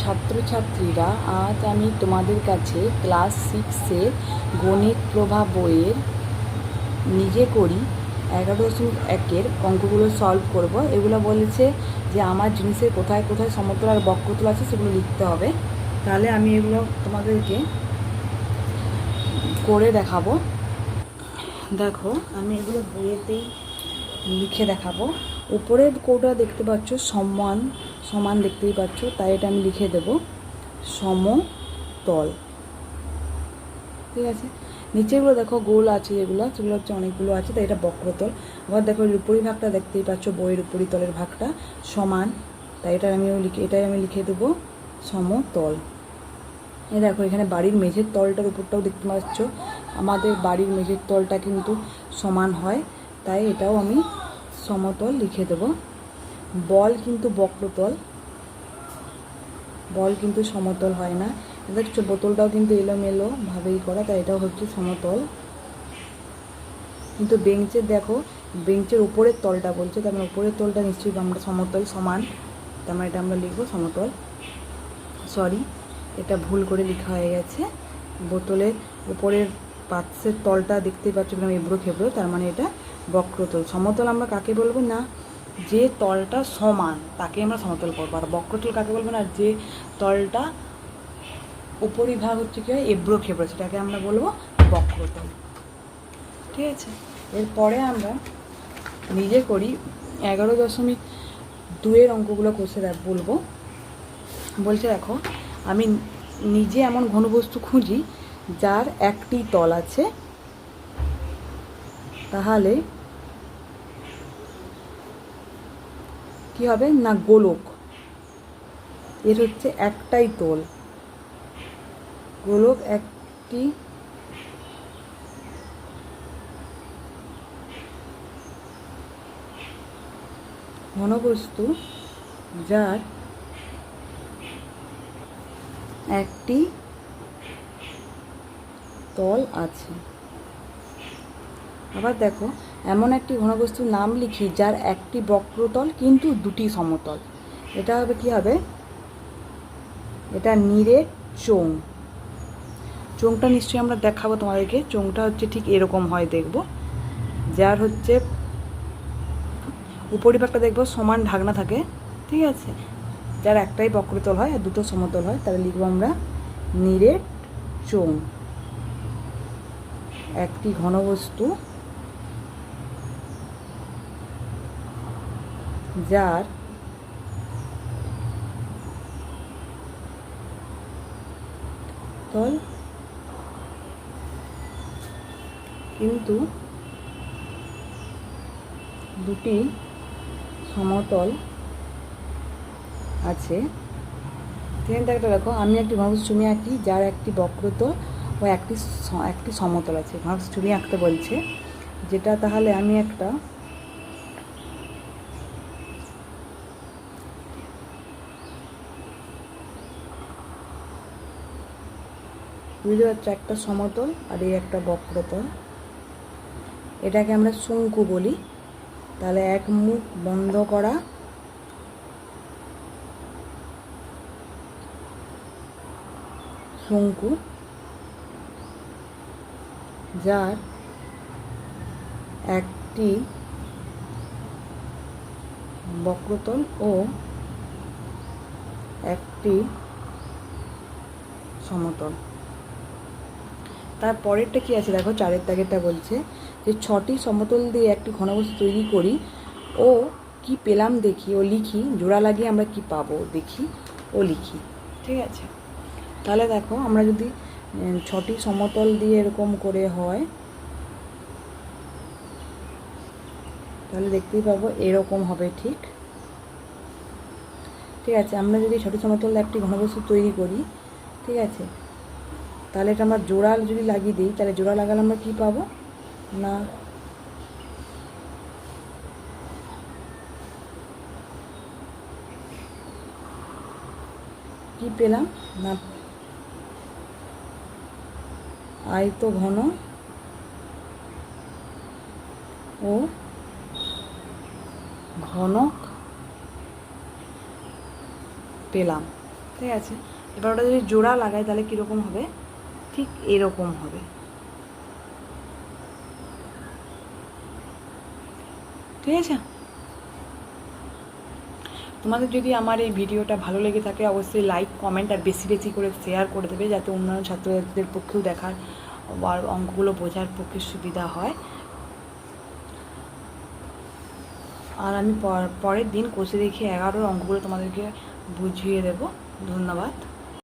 ছাত্রছাত্রীরা আজ আমি তোমাদের কাছে ক্লাস সিক্সের গণিত প্রভা বইয়ের নিজে করি এগারো দশমিক একের অঙ্কগুলো সলভ করব। এগুলো বলেছে যে আমার জিনিসের কোথায় কোথায় সমতল আর বক্রতল আছে সেগুলো লিখতে হবে। তাহলে আমি এগুলো তোমাদেরকে করে দেখাবো। দেখো, আমি এগুলো বইয়েতেই লিখে দেখাবো। উপরের কোটা দেখতে পাচ্ছ, সমান সমান দেখতেই পাচ্ছ, তাই এটা আমি লিখে দেব। সমতল। ঠিক আছে? নিচেগুলো দেখো গোল আছে যেগুলো সেগুলো হচ্ছে অনেকগুলো আছে, তাই এটা বক্রতল। আবার দেখো এর উপরি ভাগটা দেখতেই পাচ্ছ, বইয়ের উপরি তলের ভাগটা সমান, তাই এটা আমিও লিখে, এটাই আমি লিখে দেবো সমতল। এ দেখো, এখানে বাড়ির মেঝের তলটার উপরটাও দেখতে পাচ্ছ। আমাদের বাড়ির মেঝের তলটা কিন্তু সমান হয়, তাই এটাও আমি সমতল লিখে দেব। বল কিন্তু বক্রতল। বল কিন্তু সমতল হয় না। দেখছ বোতলটাও কিন্তু এলোমেলো ভাবেই করা, তাই এটাও হচ্ছে সমতল। কিন্তু বেঞ্চের দেখো, বেঞ্চের উপরের তলটা বলছে, তার মানে উপরের তলটা নিশ্চয়ই আমরা সমতল সমান, তার মানে এটা আমরা লিখব সমতল। সরি এটা ভুল করে লেখা হয়ে গেছে। বোতলের উপরের পাত্রের তলটা দেখতেই পাচ্ছ এবড়ো খেবড়ো, তার মানে এটা বক্রতল। সমতল আমরা কাকে বলব? না যে তলটা সমান, তাকে আমরা সমতল করব। আর বক্রতল কাকে বলব না? যে তলটা উপরিভাগ হচ্ছে কি হয়? এবড়ো খেবড়ো, সেটাকে আমরা বলব বক্রতল ঠিক আছে? এরপরে আমরা নিজে করি এগারো দশমিক দুয়ের অঙ্কগুলো কষে দেখ, বলব। বলছে দেখো, আমি নিজে এমন ঘনবস্তু খুঁজি যার একটি তল আছে। তাহলে কি হবে? না গোলক। এর হচ্ছে একটাই তল। গোলক একটি ঘনবস্তু যার একটি তল আছে। আবার দেখো এমন একটি ঘনবস্তুর নাম লিখি যার একটি বক্রতল কিন্তু দুটি সমতল। এটা হবে কি হবে? এটা নিরেট চোং চোংটা নিশ্চয়ই আমরা দেখাবো তোমাদেরকে। চোংটা হচ্ছে ঠিক এরকম হয় দেখব। যার হচ্ছে উপরিভাগটা দেখব সমান ঢাকনা থাকে। ঠিক আছে? যার একটাই বক্রতল হয় আর দুটো সমতল হয়, তাহলে লিখব আমরা নিরেট চোং একটি ঘনবস্তু যার তল কিন্তু দুটি সমতল আছে। তিন একটা দেখো, আমি একটি ছবি আঁকি, যার একটি বক্রতল ও একটি একটি সমতল আছে। ছবি আঁকতে বলছে, যেটা তাহলে আমি একটা বুঝতে পারছ? একটা সমতল আর এই একটা বক্রতল। এটাকে আমরা শঙ্কু বলি। তাহলে এক মুখ বন্ধ করা। শঙ্কু। যার একটি বক্রতল ও একটি সমতল। তার পরেরটা কি আছে? দেখো চারের দাগেরটা বলছে যে, ছটি সমতল দিয়ে একটি ঘনবস্তু তৈরি করি। ও কি পেলাম দেখি, ও লিখি, জোড়া লাগিয়ে আমরা কি পাবো দেখি, ও লিখি। ঠিক আছে? তাহলে দেখো, আমরা যদি ছটি সমতল দিয়ে এরকম করে হয়, তাহলে দেখতেই পাবো এরকম হবে ঠিক। ঠিক আছে? আমরা যদি ছটি সমতল একটি ঘনবস্তু তৈরি করি, ঠিক আছে? তাহলে এটা আমরা জোড়া যদি লাগিয়ে দিই, তাহলে জোড়া লাগালে আমরা কি পাবো? না। কি পেলাম? না। আয়ত ঘন। ও। ঘনক। পেলাম। ঠিক আছে। এবার ওটা যদি জোড়া লাগাই, তাহলে কীরকম হবে? ঠিক এরকম হবে। ঠিক আছে? তোমাদের যদি আমার এই ভিডিওটা ভালো লেগে থাকে, অবশ্যই লাইক কমেন্ট আর বেশি বেশি করে শেয়ার করে দেবে, যাতে অন্যান্য ছাত্রছাত্রীদের পক্ষেও দেখার আর অঙ্কগুলো বোঝার পক্ষে সুবিধা হয়। আর আমি পর- পরের দিন কোষে দেখে এগারোর অঙ্কগুলো তোমাদেরকে বুঝিয়ে দেবো। ধন্যবাদ।